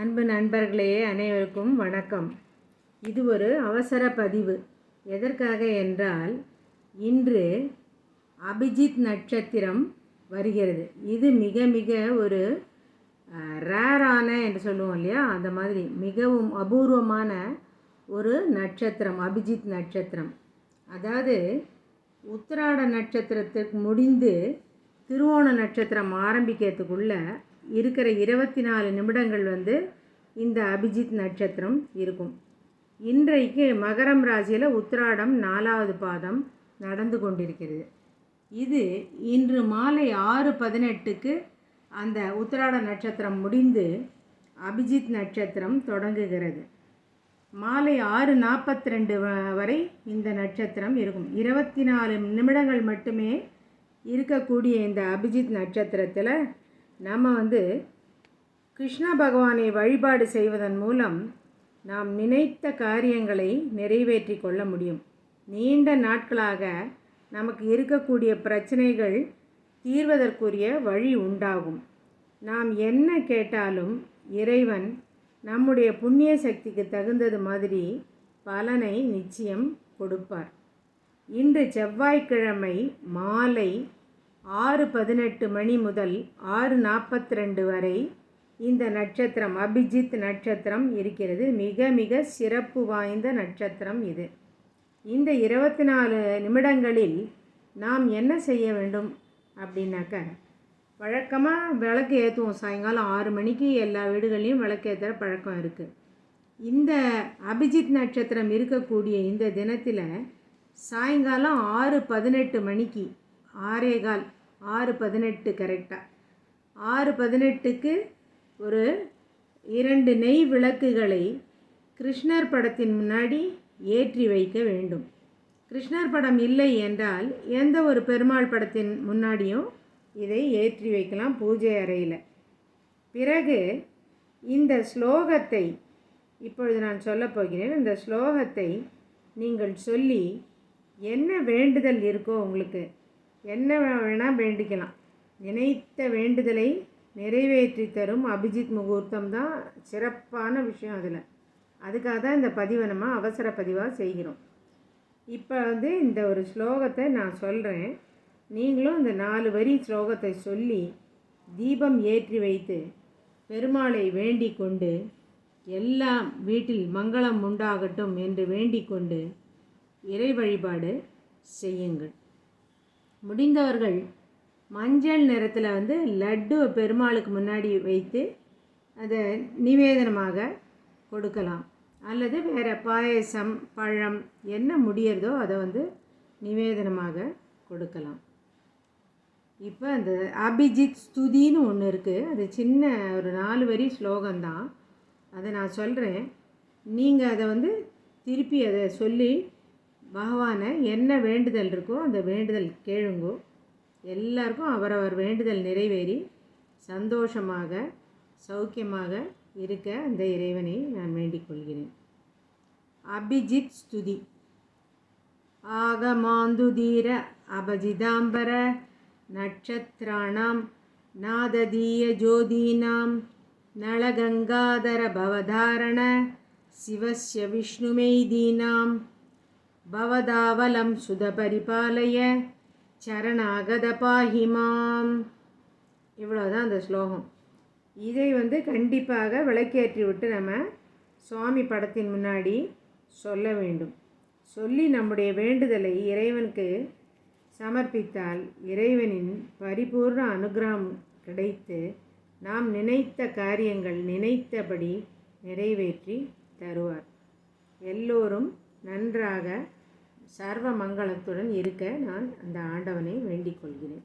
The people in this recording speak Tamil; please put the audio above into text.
அன்பு நண்பர்களே அனைவருக்கும் வணக்கம். இது ஒரு அவசர பதிவு. எதற்காக என்றால் இன்று அபிஜித் நட்சத்திரம் வருகிறது. இது மிக மிக ஒரு ரேரான என்று சொல்லுவோம் இல்லையா? அந்த மாதிரி மிகவும் அபூர்வமான ஒரு நட்சத்திரம் அபிஜித் நட்சத்திரம். அதாவது உத்திராட நட்சத்திரத்துக்கு முடிந்து திருவோண நட்சத்திரம் ஆரம்பிக்கிறதுக்குள்ளே இருக்கிற இருபத்தி நாலு நிமிடங்கள் வந்து இந்த அபிஜித் நட்சத்திரம் இருக்கும். இன்றைக்கு மகரம் ராசியில் உத்திராடம் நாலாவது பாதம் நடந்து கொண்டிருக்கிறது. இது இன்று மாலை ஆறு பதினெட்டுக்கு அந்த உத்திராட நட்சத்திரம் முடிந்து அபிஜித் நட்சத்திரம் தொடங்குகிறது. மாலை ஆறு நாற்பத்தி ரெண்டு வரை இந்த நட்சத்திரம் இருக்கும். இருபத்தி நாலு நிமிடங்கள் மட்டுமே இருக்கக்கூடிய இந்த அபிஜித் நட்சத்திரத்தில் நம்ம வந்து கிருஷ்ண பகவானை வழிபாடு செய்வதன் மூலம் நாம் நினைத்த காரியங்களை நிறைவேற்றி கொள்ள முடியும். நீண்ட நாட்களாக நமக்கு இருக்கக்கூடிய பிரச்சனைகள் தீர்வதற்குரிய வழி உண்டாகும். நாம் என்ன கேட்டாலும் இறைவன் நம்முடைய புண்ணிய சக்திக்கு தகுந்தது மாதிரி பலனை நிச்சயம் கொடுப்பார். இன்று செவ்வாய்க்கிழமை மாலை ஆறு பதினெட்டு மணி முதல் ஆறு நாற்பத்தி ரெண்டு வரை இந்த நட்சத்திரம் அபிஜித் நட்சத்திரம் இருக்கிறது. மிக மிக சிறப்பு வாய்ந்த நட்சத்திரம் இது. இந்த இருபத்தி நாலு நிமிடங்களில் நாம் என்ன செய்ய வேண்டும் அப்படின்னாக்க வழக்கமாக விளக்கு ஏற்றுவோம் சாயங்காலம் ஆறு மணிக்கு எல்லா வீடுகள்லையும் விளக்கு ஏற்றுற பழக்கம் இருக்குது இந்த அபிஜித் நட்சத்திரம் இருக்கக்கூடிய இந்த தினத்தில் சாயங்காலம் ஆறு பதினெட்டு மணிக்கு ஆறே கால் ஆறு பதினெட்டு கரெக்டாக ஆறு பதினெட்டுக்கு ஒரு இரண்டு நெய் விளக்குகளை கிருஷ்ணர் படத்தின் முன்னாடி ஏற்றி வைக்க வேண்டும். கிருஷ்ணர் படம் இல்லை என்றால் எந்த ஒரு பெருமாள் படத்தின் முன்னாடியும் இதை ஏற்றி வைக்கலாம் பூஜை அறையில். பிறகு இந்த ஸ்லோகத்தை இப்பொழுது நான் சொல்லப் போகிறேன் இந்த ஸ்லோகத்தை நீங்கள் சொல்லி என்ன வேண்டுதல் இருக்கோ உங்களுக்கு என்ன வேணால் வேண்டிக்கலாம். நினைத்த வேண்டுதலை நிறைவேற்றி தரும் அபிஜித் முகூர்த்தம் தான் சிறப்பான விஷயம் அதில். அதுக்காக தான் இந்த பதிவை நம்ம அவசர பதிவாக செய்கிறோம். இப்போ வந்து இந்த ஒரு ஸ்லோகத்தை நான் சொல்கிறேன் நீங்களும் இந்த நாலு வரி ஸ்லோகத்தை சொல்லி தீபம் ஏற்றி வைத்து பெருமாளை வேண்டிக் கொண்டு எல்லாம் வீட்டில் மங்களம் உண்டாகட்டும் என்று வேண்டிக் கொண்டு இறை வழிபாடு செய்யுங்கள். முடிந்தவர்கள் மஞ்சள் நிறத்தில் வந்து லட்டு பெருமாளுக்கு முன்னாடி வைத்து அதை நிவேதனமாக கொடுக்கலாம். அல்லது வேறு பாயசம் பழம் என்ன முடியறதோ அதை வந்து நிவேதனமாக கொடுக்கலாம். இப்போ அந்த அபிஜித் ஸ்துதின்னு ஒன்று இருக்குது அது சின்ன ஒரு நாலு வரி ஸ்லோகம்தான். அதை நான் சொல்கிறேன் நீங்கள் அதை வந்து திருப்பி அதை சொல்லி பகவானை என்ன வேண்டுதல் இருக்கோ அந்த வேண்டுதல் கேளுங்கோ. எல்லாருக்கும் அவரவர் வேண்டுதல் நிறைவேறி சந்தோஷமாக சௌக்கியமாக இருக்க அந்த இறைவனை நான் வேண்டிக் கொள்கிறேன். அபிஜித் ஸ்துதி. ஆகமாந்துதீர அபஜிதாம்பர நட்சத்திராணாம் நாததீய ஜோதீனாம் நளகங்காதர பவதாரண சிவஸ்ய விஷ்ணுமெய்தீனாம். பவதாவலம் சுதபரிபாலய சரணாகத பாஹிமாம் இவ்வளோதான் அந்த ஸ்லோகம். இதை வந்து கண்டிப்பாக விளக்கேற்றி விட்டு நம்ம சுவாமி படத்தின் முன்னாடி சொல்ல வேண்டும். சொல்லி நம்முடைய வேண்டுதலை இறைவனுக்கு சமர்ப்பித்தால் இறைவனின் பரிபூர்ண அனுகிரகம் கிடைத்து நாம் நினைத்த காரியங்கள் நினைத்தபடி நிறைவேற்றி தருவார். எல்லோரும் நன்றாக சர்வ மங்களத்துடன் இருக்க நான் அந்த ஆண்டவனை வேண்டிக் கொள்கிறேன்